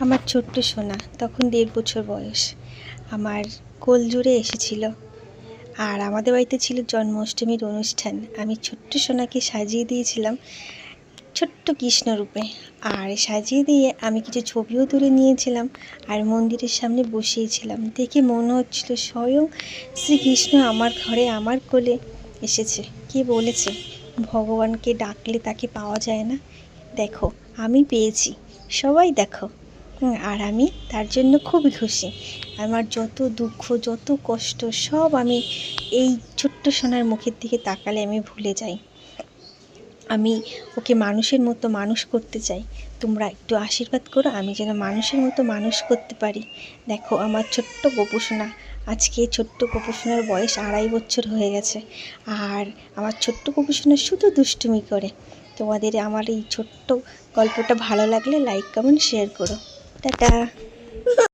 আমার ছোট্ট সোনা, তখন দেড় বছর বয়স। আমার কোল জুড়ে এসেছিল। আর আমাদের বাড়িতে ছিল জন্মাষ্টমীর অনুষ্ঠান। আমি ছোট্ট সোনাকে সাজিয়ে দিয়েছিলাম ছোট্ট কৃষ্ণরূপে আর সাজিয়ে দিয়ে আমি কিছু ছবিও তুলে নিয়েছিলাম আর মন্দিরের সামনে বসিয়েছিলাম। দেখে মনে হচ্ছিল স্বয়ং শ্রীকৃষ্ণ আমার ঘরে আমার কোলে এসেছে। কে বলেছে? ভগবানকে ডাকলে তাকে পাওয়া যায় না। দেখো, আমি পেয়েছি। সবাই দেখো। আর আমি তার জন্য খুবই খুশি। আমার যত দুঃখ, যত কষ্ট, সব আমি এই ছোট্ট সোনার মুখের দিকে তাকালে আমি ভুলে যাই। আমি ওকে মানুষের মতো মানুষ করতে চাই। তোমরা একটু আশীর্বাদ করো, আমি যেন মানুষের মতো মানুষ করতে পারি। দেখো, আমার ছোট্ট গোপুসোনা আজকে ছোট্ট গোপুসোনার বয়স আড়াই বছর হয়ে গেছে। আর আমার ছোট্ট গোপুসোনা শুধু দুষ্টুমি করে। তোমাদের আমার এই ছোট্ট গল্পটা ভালো লাগলে লাইক কমেন্ট শেয়ার করো। ตาดา